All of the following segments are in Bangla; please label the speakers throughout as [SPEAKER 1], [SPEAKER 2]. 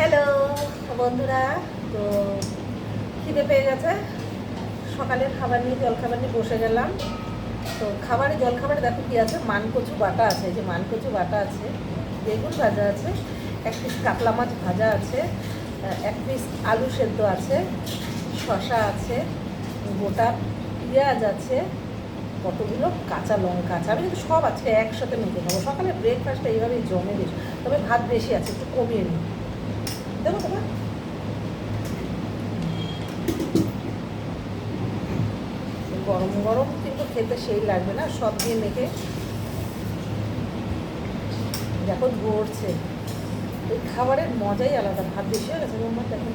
[SPEAKER 1] হ্যালো বন্ধুরা। তো খিদে পেয়ে গেছে। সকালের খাবার নিয়ে জল খাবার নিয়ে বসে গেলাম। তো খাবারে জল খাবারে দেখো কি আছে? মানকচু বাটা আছে। যে মানকচু বাটা আছে, বেগুন ভাজা আছে, এক পিস কাতলা মাছ ভাজা আছে এক পিস আলু সেদ্ধ আছে শশা আছে, গোটা পেঁয়াজ আছে, কতগুলো কাঁচা লঙ্কা আছে। আমি কিন্তু সব আজকে একসাথে মেখে খাব। সকালে ব্রেকফাস্টটা এইভাবেই জমে বেশি। তবে ভাত বেশি আছে, একটু কমিয়ে নিই। গরম গরম কিন্তু খেতে সেই লাগবে না, সব দিয়ে মেখে দেখো গড়ছে। এই খাবারের মজাই আলাদা, ভাত বেশি হয়ে গেছে, আমার দেখো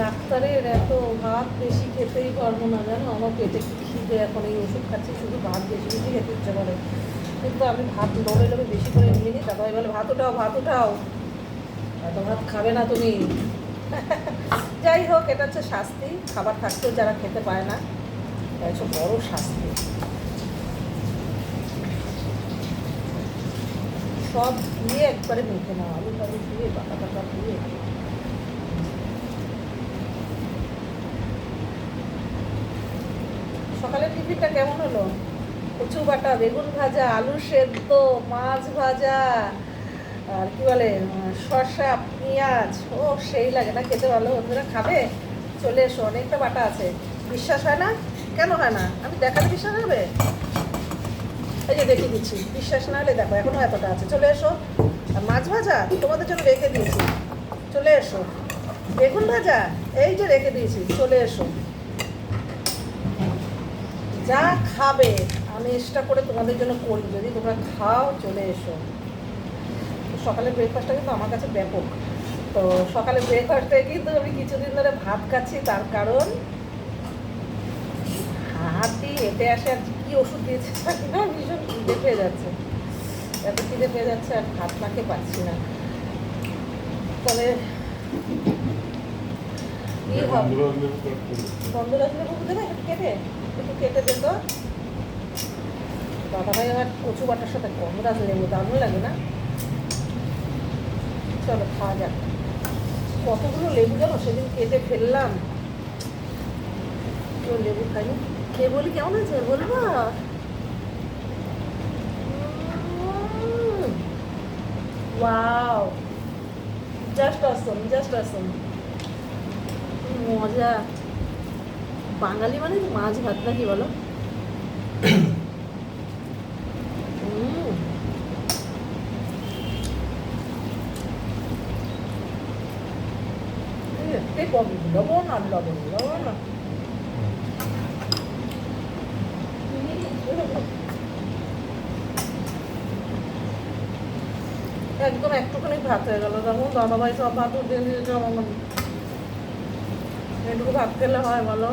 [SPEAKER 1] ডাক্তারের এত ভাত বেশি খেতেই পারব না, জানো? আমার পেটে খিদে, এখন এই ওষুধ খাচ্ছি, শুধু ভাত বেশি বেশি খেতে ইচ্ছে করে। কিন্তু আমি ভাত লড়ে লড়ে বেশি করে নিয়ে নিই, তারপরে বলে, ভাত উঠাও ভাত উঠাও। এত ভাত খাবে না তুমি। যাই হোক, এটা হচ্ছে শাস্তি। খাবার থাকতেও যারা খেতে পায় না, এটা হচ্ছে বড় শাস্তি। সব দিয়ে একবারে মেখে নাও, আলু টালু দিয়ে, বাটা টাটা দিয়ে। সকালের টিফিনটা কেমন হলো? কচু বাটা, বেগুন ভাজা, আলু সেদ্ধ, মাছ ভাজা, আর কি বলে শসা, পেঁয়াজ, ও, সেই লাগে না, খেতে ভালো বন্ধুরা খাবে। চলে এসো, অনেকটা বাটা আছে। বিশ্বাস হয় না? কেন হয় না? আমি দেখালে বিশ্বাস হবে? এই যে দেখিয়ে দিচ্ছি, বিশ্বাস না হলে দেখো, এখনও এতটা আছে। চলে এসো। আর মাছ ভাজা, তোমাদের জন্য রেখে দিয়েছি। চলে এসো। বেগুন ভাজা, এই যে রেখে দিয়েছি, চলে এসো। যা খাবে। আমি এক্সট্রা করে তোমাদের জন্য করি। যদি তোমরা খাও চলে এসো। সকালের ব্রেকফাস্টটা কিন্তু আমার কাছে ব্যাপক। তো সকালে ব্রেকফাস্টে কিন্তু আমি কিছুদিন ধরে ভাত খাচ্ছি তার কারণ হাতি এতে আসে আর কি ওষুধ দিয়েছে না ভীষণ খিদে পেয়ে যাচ্ছে। এত খিদে পেয়ে যাচ্ছে আর ভাত খেয়ে পাচ্ছি না। তবে কি হবে? বন্ধুরা দেবে কেটে একটু কেটে দে তো ভাই আমার কচু বাটার সাথে গন্ধরাজ লেবু দারুণ লাগে না। চলো খাওয়া যাক। কতগুলো লেবু জানো? সেদিন কেটে ফেললাম। কেউ লেবু খাইনি কে বলি? কেমন আছে? বলব? Wow. Just Assam just Assam মজা। বাঙালি মানে মাছ ভাত নাকি বলো? লবণ আর লবণ লবণ একদম একটুখানি ভাত হয়ে গেল। যেমন দাদা ভাই সব ভাত উঠিয়ে দিয়েছে এটুকু ভাত খেলে হয় বলো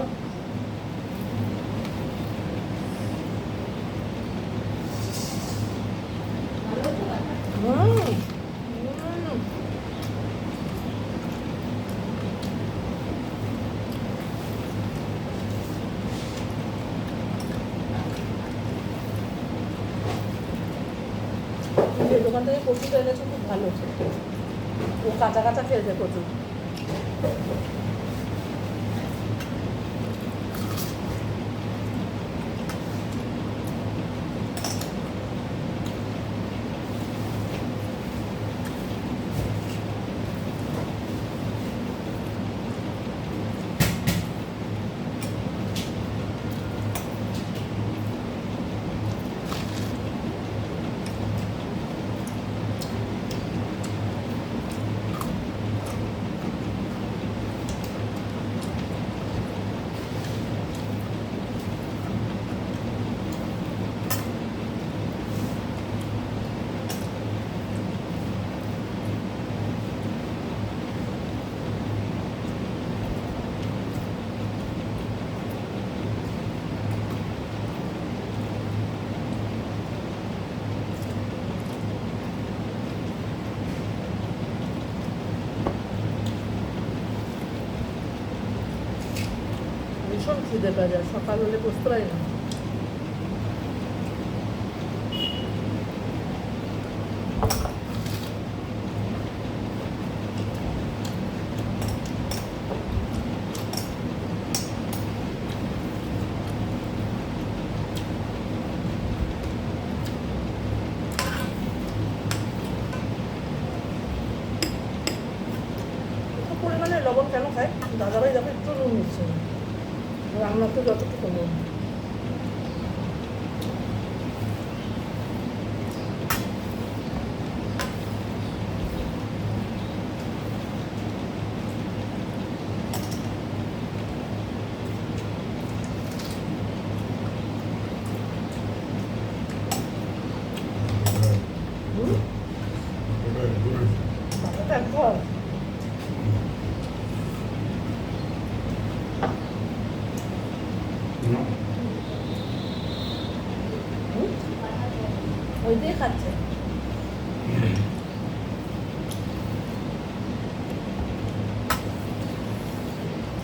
[SPEAKER 1] দোকান থেকে কচুটা এনেছো খুব ভালো। ও কাঁচা কাঁচা খেয়েছে কচু ভীষণ খিদে পেয়ে যায় সকাল হলে বসতে পারি না কেন খাই দাদাভাই দেখো একটু নুন নিচ্ছে না। রান্না তো যতটুকু বাবাটা একবার হুম ওই দিয়ে খাচ্ছে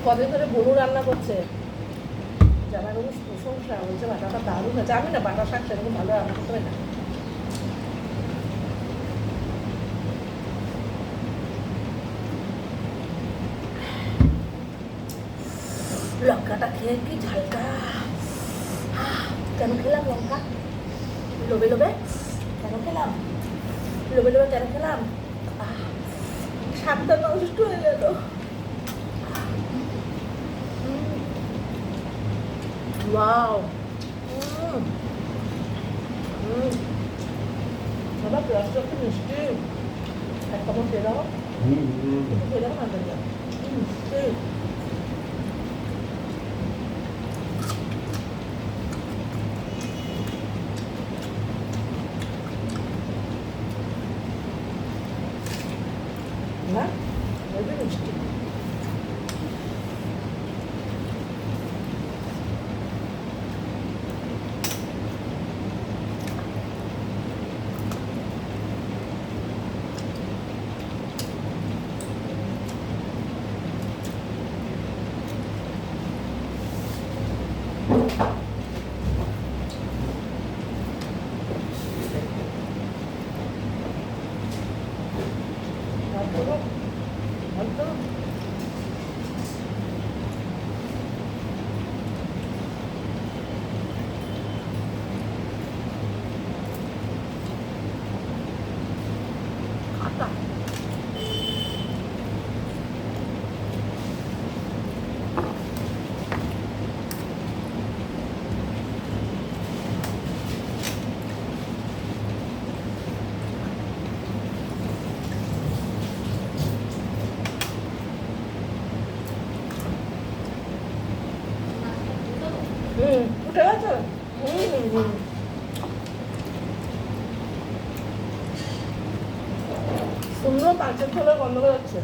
[SPEAKER 1] কবে ধরে বড়ু রান্না করছে? জামাই বাবু প্রশংসা, বলছে বাটাটা দারুণ আছে আমি না, বাটা শাক সেরকম ভালো রান্না করতে না। লঙ্কাটা খেয়ে কি ঝালটা? কেন খেলাম লঙ্কা? লোবে লোবে কেন খেলাম? লোবে লোবে কেন খেলাম? স্বাদটা নষ্ট হয়ে গেল। ওয়াও বাবা পেঁয়াজটা একটু মিষ্টি এক কামড় খেয়ে দাও একটু খেয়ে দাও না খেয়ে মিষ্টি না ওইটা মিষ্টি তারপরে সুন্দর পাঁচের ছোলা গন্ধ বেরোচ্ছে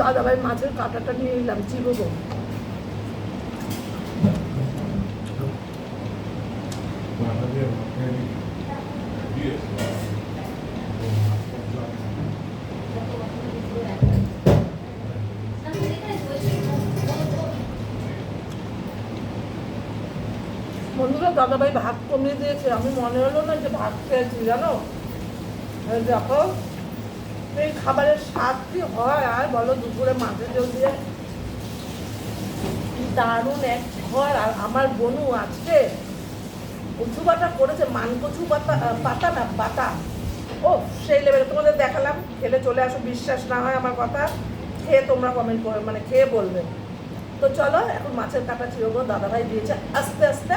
[SPEAKER 1] দারুণ দাদা ভাই মাছের কাঁটাটা নিয়ে নিলাম চিবোবো। বন্ধুরা, দাদাভাই ভাত কমিয়ে দিয়েছে। আমি মনে হলো না যে ভাত খেয়েছি, জানো? দেখো। এই খাবারের স্বাদ কি হয়? আর বলো, দুপুরে জল দিয়ে। দারুণ এক ঘর। আর আমার বনু আজকে কচু বাটা করেছে মান কচু পাতা পাতা না বাটা ও, সেই লেভেলে তোমাদের দেখালাম। খেলে চলে আসো, বিশ্বাস না হয় আমার কথা। খেয়ে তোমরা কমেন্ট করে মানে খেয়ে বলবে। তো চলো, এখন মাছের কাটা চিরগো দাদাভাই দিয়েছে আস্তে আস্তে।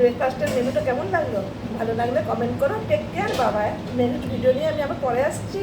[SPEAKER 1] ব্রেকফাস্টের মেনুটা কেমন লাগল? ভালো লাগলে কমেন্ট করো। টেক কেয়ার বাবা মেনু ভিডিও নিয়ে আমি আবার পরে আসছি।